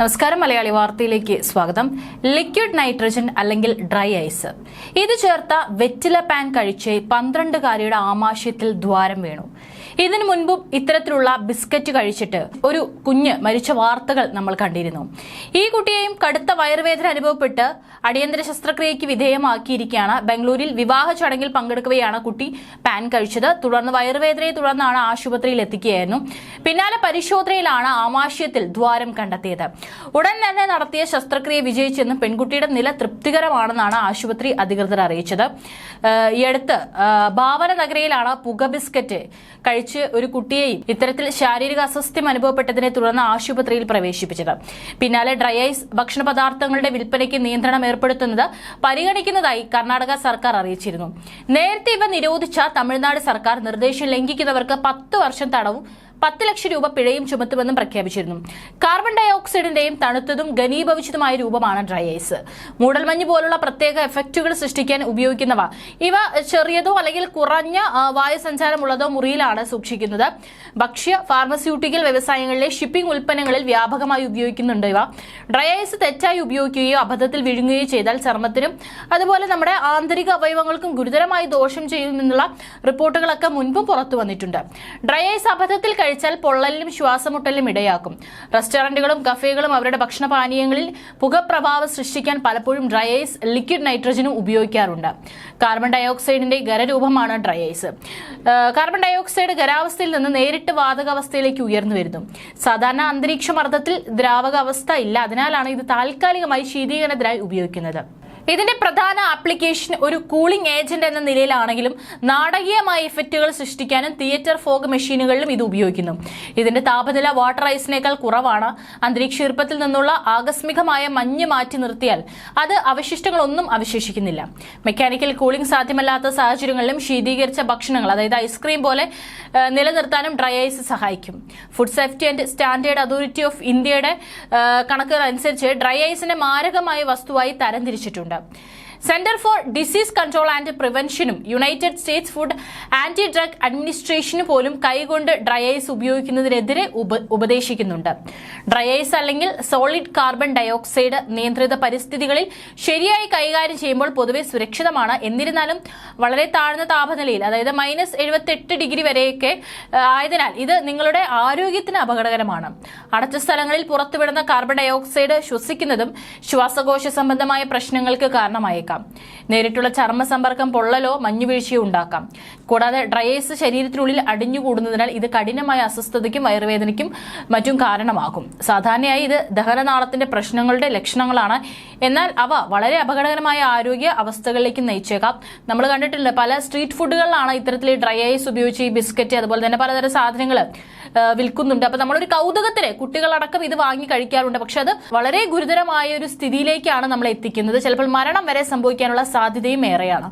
നമസ്കാരം മലയാളി വാർത്തയിലേക്ക് സ്വാഗതം. ലിക്വിഡ് നൈട്രജൻ അല്ലെങ്കിൽ ഡ്രൈ ഐസ്. ഇത് ചേർത്ത വെറ്റില പാൻ കഴിച്ച് പന്ത്രണ്ടുകാരിയുടെ ആമാശയത്തിൽ ദ്വാരം വീണു. ഇതിനു മുൻപും ഇത്തരത്തിലുള്ള ബിസ്ക്കറ്റ് കഴിച്ചിട്ട് ഒരു കുഞ്ഞ് മരിച്ച വാർത്തകൾ നമ്മൾ കണ്ടിരുന്നു. ഈ കുട്ടിയെയും കടുത്ത വയറുവേദന അനുഭവപ്പെട്ട് അടിയന്തര ശസ്ത്രക്രിയയ്ക്ക് വിധേയമാക്കിയിരിക്കുകയാണ്. ബംഗളൂരിൽ വിവാഹ ചടങ്ങിൽ പങ്കെടുക്കവെയാണ് കുട്ടി പാൻ കഴിച്ചത്. തുടർന്ന് വയറുവേദനയെ തുടർന്നാണ് ആശുപത്രിയിൽ എത്തിക്കുകയായിരുന്നു പിന്നാലെ പരിശോധനയിലാണ് ആമാശയത്തിൽ ദ്വാരം കണ്ടെത്തിയത്. ഉടൻ തന്നെ നടത്തിയ ശസ്ത്രക്രിയ വിജയിച്ചെന്നും പെൺകുട്ടിയുടെ നില തൃപ്തികരമാണെന്നാണ് ആശുപത്രി അധികൃതർ അറിയിച്ചത്. ഈ അടുത്ത് ഭാവന നഗരയിലാണ് പുക ബിസ്ക്കറ്റ് കഴിച്ച് ഒരു കുട്ടിയെയും ഇത്തരത്തിൽ ശാരീരിക അസ്വസ്ഥ്യം അനുഭവപ്പെട്ടതിനെ തുടർന്ന് ആശുപത്രിയിൽ പ്രവേശിപ്പിച്ചത്. പിന്നാലെ ഡ്രൈ ഐസ് ഭക്ഷണ പദാർത്ഥങ്ങളുടെ വിൽപ്പനയ്ക്ക് നിയന്ത്രണം ഏർപ്പെടുത്തുന്നത് പരിഗണിക്കുന്നതായി കർണാടക സർക്കാർ അറിയിച്ചിരുന്നു. നേരത്തെ ഇവ നിരോധിച്ച തമിഴ്നാട് സർക്കാർ നിർദ്ദേശം ലംഘിക്കുന്നവർക്ക് പത്ത് വർഷം തടവും പത്ത് ലക്ഷം രൂപ പിഴയും ചുമത്തുമെന്നും പ്രഖ്യാപിച്ചിരുന്നു. കാർബൺ ഡൈ ഓക്സൈഡിന്റെയും തണുത്തതും ഘനീഭവിച്ചതുമായ രൂപമാണ് ഡ്രൈ ഐസ്. മൂടൽമഞ്ഞ് പോലുള്ള പ്രത്യേക എഫക്റ്റുകൾ സൃഷ്ടിക്കാൻ ഉപയോഗിക്കുന്നവ. ഇവ ചെറിയതോ അല്ലെങ്കിൽ കുറഞ്ഞ വായുസഞ്ചാരമുള്ളതോ മുറിയിലാണ് സൂക്ഷിക്കുന്നത്. ഭക്ഷ്യ ഫാർമസ്യൂട്ടിക്കൽ വ്യവസായങ്ങളിലെ ഷിപ്പിംഗ് ഉൽപ്പന്നങ്ങളിൽ വ്യാപകമായി ഉപയോഗിക്കുന്നുണ്ട് ഇവ. ഡ്രൈ ഐസ് തെറ്റായി ഉപയോഗിക്കുകയോ അബദ്ധത്തിൽ വിഴുങ്ങുകയോ ചെയ്താൽ ചർമ്മത്തിനും അതുപോലെ നമ്മുടെ ആന്തരിക അവയവങ്ങൾക്കും ഗുരുതരമായി ദോഷം ചെയ്യുമെന്നുള്ള റിപ്പോർട്ടുകളൊക്കെ മുൻപും പുറത്തു വന്നിട്ടുണ്ട്. ഡ്രൈ ഐസ് അബദ്ധത്തിൽ കഴിച്ചാൽ പൊള്ളലിനും ശ്വാസമുട്ടലിനും ഇടയാക്കും. റെസ്റ്റോറന്റുകളും കഫേകളും അവരുടെ ഭക്ഷണപാനീയങ്ങളിൽ പുകപ്രഭാവം സൃഷ്ടിക്കാൻ പലപ്പോഴും ഡ്രൈ ഐസ് ലിക്വിഡ് നൈട്രജനും ഉപയോഗിക്കാറുണ്ട്. കാർബൺ ഡൈ ഓക്സൈഡിന്റെ ഖരരൂപമാണ് dry ice. Carbon dioxide ഖരാവസ്ഥയിൽ നിന്ന് നേരിട്ട് വാതകാവസ്ഥയിലേക്ക് ഉയർന്നു വരുന്നു. സാധാരണ അന്തരീക്ഷമർദ്ദത്തിൽ ദ്രാവകാവസ്ഥ ഇല്ല. അതിനാലാണ് ഇത് താൽക്കാലികമായി ശീതീകരണത്തിനായി ഉപയോഗിക്കുന്നത്. ഇതിന്റെ പ്രധാന ആപ്ലിക്കേഷൻ ഒരു കൂളിംഗ് ഏജന്റ് എന്ന നിലയിലാണെങ്കിലും നാടകീയമായ ഇഫക്റ്റുകൾ സൃഷ്ടിക്കാനും തിയേറ്റർ ഫോഗ് മെഷീനുകളിലും ഇത് ഉപയോഗിക്കുന്നു. ഇതിന്റെ താപനില വാട്ടർ ഐസിനേക്കാൾ കുറവാണ്. അന്തരീക്ഷ ഈർപ്പത്തിൽ നിന്നുള്ള ആകസ്മികമായ മഞ്ഞ് മാറ്റി നിർത്തിയാൽ അത് അവശിഷ്ടങ്ങളൊന്നും അവശേഷിക്കുന്നില്ല. മെക്കാനിക്കൽ കൂളിംഗ് സാധ്യമല്ലാത്ത സാഹചര്യങ്ങളിലും ശീതീകരിച്ച ഭക്ഷണങ്ങൾ അതായത് ഐസ്ക്രീം പോലെ നിലനിർത്താനും ഡ്രൈ ഐസ് സഹായിക്കും. Food safety and standard authority of ഇന്ത്യയുടെ കണക്കുകൾ അനുസരിച്ച് ഡ്രൈ ഐസിനെ മാരകമായ വസ്തുവായി തരംതിരിച്ചിട്ടുണ്ട്. നൽകിയിട്ടുണ്ട് centre for disease control and പ്രിവെൻഷനും united states food and drug അഡ്മിനിസ്ട്രേഷനും പോലും കൈകൊണ്ട് ഡ്രൈ ഐസ് ഉപയോഗിക്കുന്നതിനെതിരെ ഉപദേശിക്കുന്നുണ്ട്. ഡ്രൈ ഐസ് അല്ലെങ്കിൽ സോളിഡ് കാർബൺ ഡയോക്സൈഡ് നിയന്ത്രിത പരിസ്ഥിതികളിൽ ശരിയായി കൈകാര്യം ചെയ്യുമ്പോൾ പൊതുവെ സുരക്ഷിതമാണ്. എന്നിരുന്നാലും വളരെ താഴ്ന്ന താപനിലയിൽ അതായത് മൈനസ് എഴുപത്തെട്ട് ഡിഗ്രി വരെയൊക്കെ ആയതിനാൽ ഇത് നിങ്ങളുടെ ആരോഗ്യത്തിന് അപകടകരമാണ്. അടച്ച സ്ഥലങ്ങളിൽ പുറത്തുവിടുന്ന കാർബൺ ഡയോക്സൈഡ് ശ്വസിക്കുന്നതും ശ്വാസകോശ സംബന്ധമായ പ്രശ്നങ്ങൾക്ക് കാരണമായേക്കാം. നേരിട്ടുള്ള ചർമ്മ സമ്പർക്കം പൊള്ളലോ മഞ്ഞുവീഴ്ചയോ ഉണ്ടാക്കാം. കൂടാതെ ഡ്രയേഴ്സ് ശരീരത്തിനുള്ളിൽ അടിഞ്ഞുകൂടുന്നതിനാൽ ഇത് കഠിനമായ അസ്വസ്ഥതയ്ക്കും വയറുവേദനയ്ക്കും മറ്റും കാരണമാകും. സാധാരണയായി ഇത് ദഹനനാളത്തിന്റെ പ്രശ്നങ്ങളുടെ ലക്ഷണങ്ങളാണ്. എന്നാൽ അവ വളരെ അപകടകരമായ ആരോഗ്യ അവസ്ഥകളിലേക്ക് നയിച്ചേക്കാം. നമ്മൾ കണ്ടിട്ടുണ്ട് പല സ്ട്രീറ്റ് ഫുഡുകളിലാണ് ഇത്തരത്തിൽ ഡ്രൈ ഐസ് ഉപയോഗിച്ച് ഈ ബിസ്ക്കറ്റ് അതുപോലെ തന്നെ പലതരം സാധനങ്ങൾ വിൽക്കുന്നുണ്ട്. അപ്പൊ നമ്മളൊരു കൗതുകത്തിന് കുട്ടികളടക്കം ഇത് വാങ്ങി കഴിക്കാറുണ്ട്. പക്ഷെ അത് വളരെ ഗുരുതരമായ ഒരു സ്ഥിതിയിലേക്കാണ് നമ്മൾ എത്തിക്കുന്നത്. ചിലപ്പോൾ മരണം വരെ സംഭവിക്കാനുള്ള സാധ്യതയും ഏറെയാണ്.